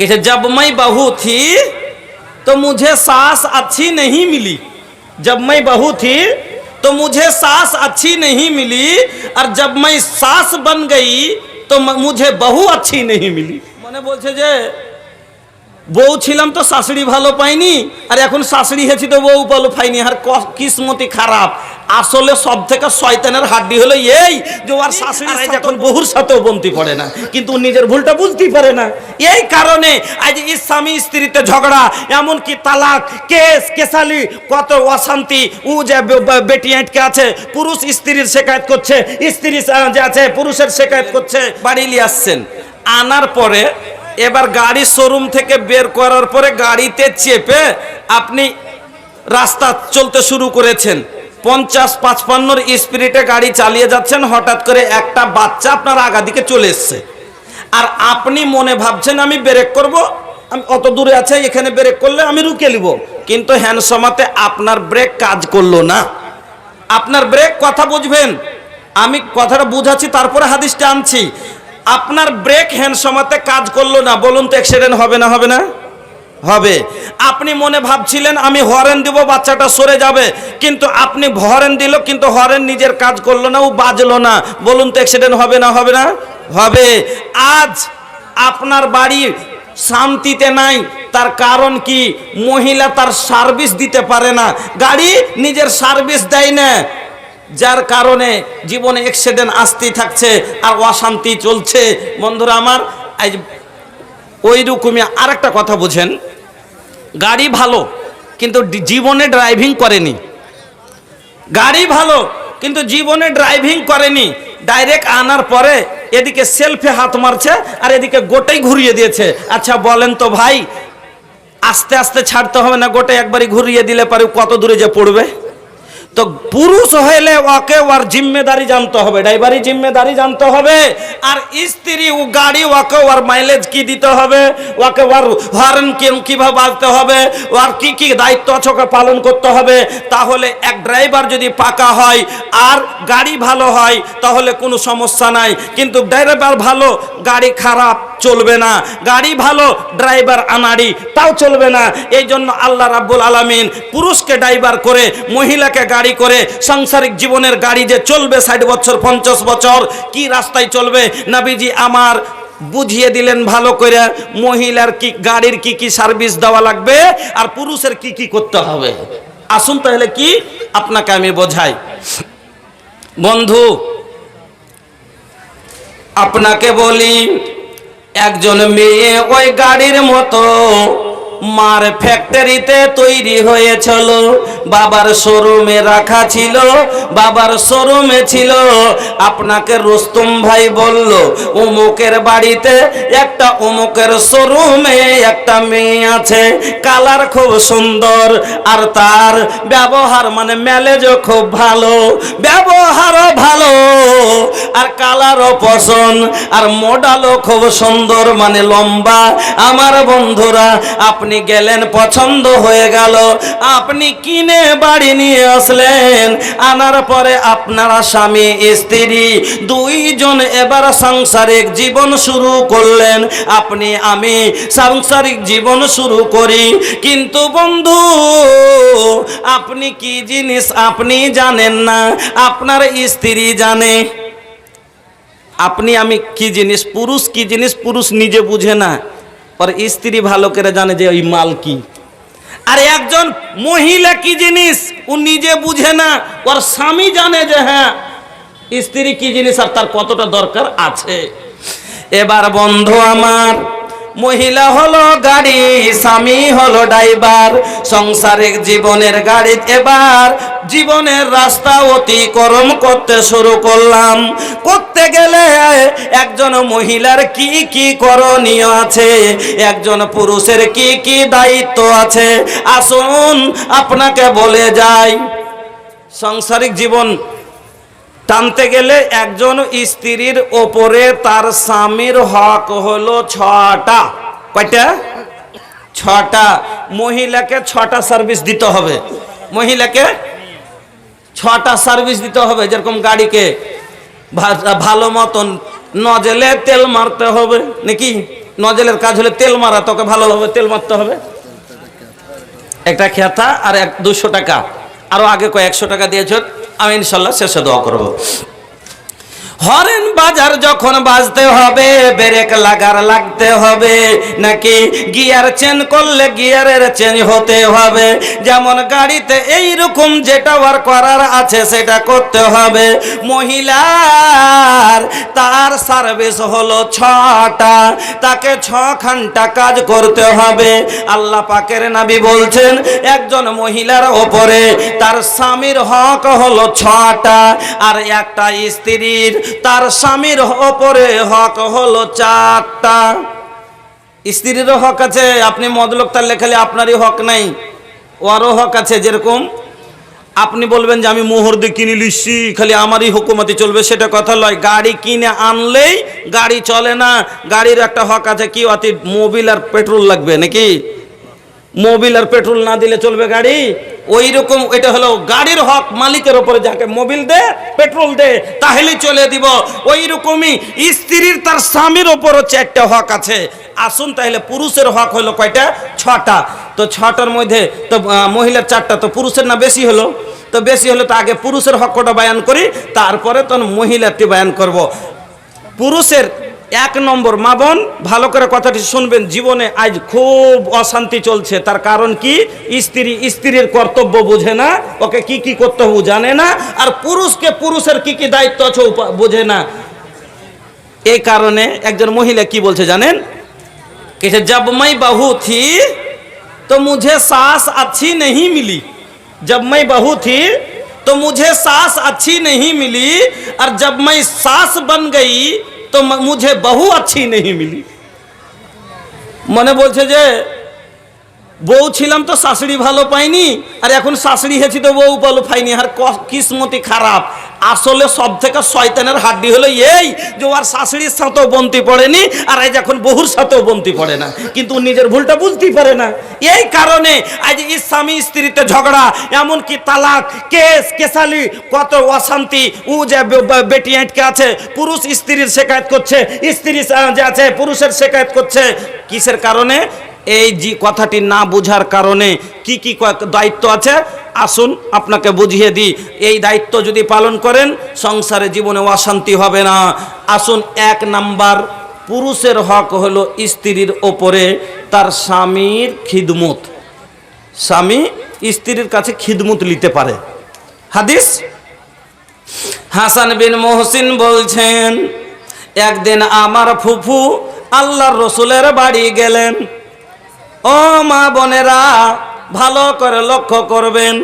कि जब मैं बहू थी तो मुझे सास अच्छी नहीं मिली जब मैं बहू थी तो मुझे सास अच्छी नहीं मिली और जब मैं सास बन गई तो म- मुझे बहु अच्छी नहीं मिली মনে বলছে যে বউ ছিলাম তো শাশুড়ি ভালো পাইনি আর এখন শাশুড়ি হয়েছি তো বউ ভালো পাইনি আর ক- কিসমতি খারাপ আসলে সব থেকে শয়তানের হাড্ডি হলো এই যে ওর শাশুড়ি যখন বহুর সাথেও বন্তি পড়ে না কিন্তু নিজের ভুলটা বুঝতেই পারে না। এই কারণে আজ স্বামী স্ত্রীতে ঝগড়া এমনকি তালাক কেস কেসালি কত অশান্তি ও যে বেটি আটকে আছে পুরুষ স্ত্রীর শেখায়ত করছে স্ত্রী যে আছে পুরুষের শেখায়ত করছে। বাড়ি নিয়ে আসছেন। আনার পরে এবার গাড়ি শোরুম থেকে বের করার পরে গাড়িতে চেপে আপনি রাস্তা চলতে শুরু করেছেন। পঞ্চাশ পাঁচপান্নর স্পিরিটে গাড়ি চালিয়ে যাচ্ছেন, হঠাৎ করে একটা বাচ্চা আপনার আগা দিকে চলে এসছে। আর আপনি মনে ভাবছেন, আমি ব্রেক করব, আমি অত দূরে আছে, এখানে ব্রেক করলে আমি রুকে নিব। কিন্তু হ্যান্ডসমাতে আপনার ব্রেক কাজ করল না। আপনার ব্রেক কথা বুঝবেন। আমি কথাটা বুঝাচ্ছি, তারপরে হাদিসটা আনছি। আপনার ব্রেক হ্যান্ড সমাতে কাজ করল না। বলুন তো অ্যাক্সিডেন্ট হবে না হবে না? হবে। আপনি মনে ভাবছিলেন, আমি হরেন দিব, বাচ্চাটা সরে যাবে। কিন্তু আপনি হরেন দিল, কিন্তু হরেন নিজের কাজ করল না, ও বাজলো না। বলুন তো অ্যাক্সিডেন্ট হবে না হবে না? হবে। আজ আপনার বাড়ির শান্তিতে নাই, তার কারণ কি? মহিলা তার সার্ভিস দিতে পারে না। গাড়ি নিজের সার্ভিস দেয় না। যার কারণে জীবনে অ্যাক্সিডেন্ট আসতেই থাকছে, আর অশান্তি চলছে। বন্ধুরা আমার ওই রকমই আর একটা কথা বুঝেন। গাড়ি ভালো, কিন্তু জীবনে ড্রাইভিং করেনি। গাড়ি ভালো, কিন্তু জীবনে ড্রাইভিং করেনি। ডাইরেক্ট আনার পরে এদিকে সেলফে হাত মারছে, আর এদিকে গোটাই ঘুরিয়ে দিয়েছে। আচ্ছা বলেন তো ভাই, আস্তে আস্তে ছাড়তে হবে না, গোটাই একবারই ঘুরিয়ে দিলে পারে কত দূরে যে পড়বে? তো পুরুষ হইলে ওকে ওর জিম্মেদারি জানতে হবে ড্রাইভারি জিম্মেদারি জানতে হবে, আর স্ত্রী ও গাড়ি ওকে ওর মাইলেজ কি দিতে হবে, ওকে ওর হর্ন কীভাবে বাজতে হবে, ওর কি কি দায়িত্ব আছে ওকে পালন করতে হবে, তাহলে এক ড্রাইভার যদি পাকা হয় আর গাড়ি ভালো হয়, তাহলে কোনো সমস্যা নাই, কিন্তু ড্রাইভার ভালো, গাড়ি খারাপ চলবে না। গাড়ি ভালো ড্রাইভার আনাড়ি, তাও চলবে না। এই জন্য আল্লাহ রাব্বুল আলামিন পুরুষকে ড্রাইভার করে, মহিলাকে গাড়ি করে, সাংসারিক জীবনের গাড়ি যে চলবে ষাট বছর, পঞ্চাশ বছর, কি রাস্তায় চলবে? নাবিজি, আমার বুঝিয়ে দিলেন ভালো করে, মহিলার কি, গাড়ির কি কি সার্ভিস দেওয়া লাগবে আর পুরুষের কি কি করতে হবে? আসুন তাহলে কি আপনাকে আমি বোঝাই। বন্ধু, আপনাকে বলি একজন মেয়ে ওই গাড়ির মতো মার ফ্যাক্টরিতে তৈরি হয়েছিল। বাবার শোরুমে রাখা ছিল, বাবার শোরুমে ছিল। আপনাকে রুস্তুম ভাই বলল অমুকের বাড়িতে একটা অমুকের শোরুমে একটা মেয়ে আছে, কালার খুব সুন্দর আর তার ব্যবহার মানে ম্যালেজও খুব ভালো ব্যবহারও ভালো আর কালারও পছন্দ আর মডালও খুব সুন্দর মানে লম্বা। আমার বন্ধুরা, আপনি গেলেন, পছন্দ হয়ে গেল। আপনি কিনে বাড়ি নিয়ে আসলেন। আনার পরে আপনারা স্বামী, স্ত্রী, দুইজন এবার সাংসারিক জীবন শুরু করলেন। আপনি, আমি সাংসারিক জীবন শুরু করি। কিন্তু বন্ধু, আপনি কি জিনিস আপনি জানেন না? আপনার স্ত্রী জানে। আপনি, আমি কি জিনিস, পুরুষ কি জিনিস, পুরুষ নিজে বুঝে না। পরে স্ত্রী ভালো করে জানে যে ওই মাল কি। আর একজন মহিলা কি জিনিস? ও নিজে বুঝে না। ওর স্বামী জানে যে হ্যাঁ স্ত্রী কি জিনিস আর তার কতটা দরকার আছে। এবার বন্ধু আমার মহিলা হলো গাড়ি, স্বামী হলো ড্রাইভার। সংসারিক জীবনের গাড়ি এবার, জীবনের রাস্তা অতিক্রম করতে শুরু করলাম। করতে গেলে একজন মহিলার কি কি করণীয় আছে? একজন পুরুষের কি কি দায়িত্ব আছে? আসুন আপনাকে বলে যাই। সাংসারিক জীবন টানতে গেলে একজন স্ত্রীর ওপরে তার স্বামীর হক হলো ছটা। কয়টা? ছটা। মহিলাকে ছটা সার্ভিস দিতে হবে। মহিলাকে ছটা সার্ভিস দিতে হবে, যেরকম গাড়িকে ভালো মতন নজেলে তেল মারতে হবে, নাকি? নজেলের কাজ হলে তেল মারা, তোকে ভালোভাবে তেল মারতে হবে। একটা খেতা আর এক দুশো টাকা। আরও আগে কয়েকশো টাকা দিয়েছ। আমি ইনশাল্লাহ শেষে দোয়া করব। হরেন বাজার যখন বাজতে হবে, ব্রেক লাগার লাগতে হবে, নাকি গিয়ার চেন করলে গিয়ারের চেঞ্জ হতে হবে? যেমন গাড়িতে এই রকম যেটা ওয়ার করার আছে, সেটা করতে হবে। মহিলার তার সার্ভিস হলো ছটা, তাকে ছ ঘণ্টা কাজ করতে হবে। আল্লাহ পাকের নাবি বলছেন, একজন মহিলার ওপরে তার স্বামীর হক হলো ছটা, আর একটা স্ত্রীর তার স্বামীর ওপরে হক হলো চারটা। স্ত্রীরও হক আছে, আপনি মদলোক তার লেখালে আপনারই হক নাই। ওরও হক আছে যেরকম। আপনি বলবেন যে আমি মোহর দিয়ে কিনে লিখছি খালি আমারই হুকুমতি চলবে, সেটা কথা লয়। গাড়ি কিনে আনলেই গাড়ি চলে না। গাড়ির একটা হক আছে কি, অতি মোবিল আর পেট্রোল লাগবে নাকি? মোবিল আর পেট্রোল না দিলে চলবে গাড়ি? ওই রকম এটা হলো গাড়ির হক মালিকের ওপরে যাকে মোবিল দে, পেট্রোল দে, তাহলে চলে দিব। ওই রকমই স্ত্রীর তার স্বামীর ওপরও চারটা হক আছে। আসুন তাহলে পুরুষের হক হলো কয়টা? ছটা। তো ছটার মধ্যে তো মহিলার চারটা, তো পুরুষের না বেশি হলো? তো বেশি হলো তো আগে পুরুষের হক কটা বায়ান করি, তারপরে তখন মহিলাটি বায়ান করব। পুরুষের এক নম্বর, মা বোন, ভালো করে কথাটি শুনবেন। জীবনে আজ খুব অশান্তি চলছে। তার কারণ কি? স্ত্রী, স্ত্রীর কর্তব্য বুঝে না। ওকে কি কি করতে হবে জানে না। আর পুরুষকে পুরুষের কি কি দায়িত্ব আছে বোঝে না। এই কারণে একজন মহিলা কি বলছে জানেন? কেছে, জব মাই বাহু থি, তো মুঝে শ্বাস আছি নেই মিলি। জব মাই বাহু থি, তো মুঝে শ্বাস আছি নেই মিলি। আর জব মাই শ্বাস বন গই তো মুঝে বহু আছি নেই মিলি। মনে বলছে যে, বউ ছিলাম তো শাশুড়ি ভালো পাইনি, আর এখন শাশুড়ি হয়েছি তো বউ ভালো পাইনি আর কিসমতি খারাপ। আসলে সব থেকে শয়তানের হাড্ডি হলো এই যে ওর শাশুড়ির সাথেও বন্তি পড়েনি, আর আজ এখন বহুর সাথেও বন্তি পড়ে না। কিন্তু নিজের ভুলটা বুঝতেই পারে না। এই কারণে আজ স্বামী স্ত্রীতে ঝগড়া, এমনকি তালাক, কেস, কেসালি, কত অশান্তি, ও যে বেটি আটকে আছে, পুরুষ স্ত্রীর শেখায়ত করছে, স্ত্রী যে আছে, পুরুষের শেখায়ত করছে। কিসের কারণে? এই যে কথাটি না বোঝার কারণে কি ক- দায়িত্ব আছে? আসুন, আপনাকে বুঝিয়ে দিই, এই দায়িত্ব যদি পালন করেন, সংসারে জীবনে অশান্তি হবে না। আসুন, এক নাম্বার, পুরুষের হক হলো স্ত্রীর ওপরে, তার স্বামীর খিদমত। স্বামী স্ত্রীর কাছে খিদমত নিতে পারে। হাদিস? হাসান বিন মহসিন বলছেন, একদিন আমার ফুফু আল্লাহর রসুলের বাড়ি গেলেন। ও মা বোনেরা ভালো করে লক্ষ্য করবেন।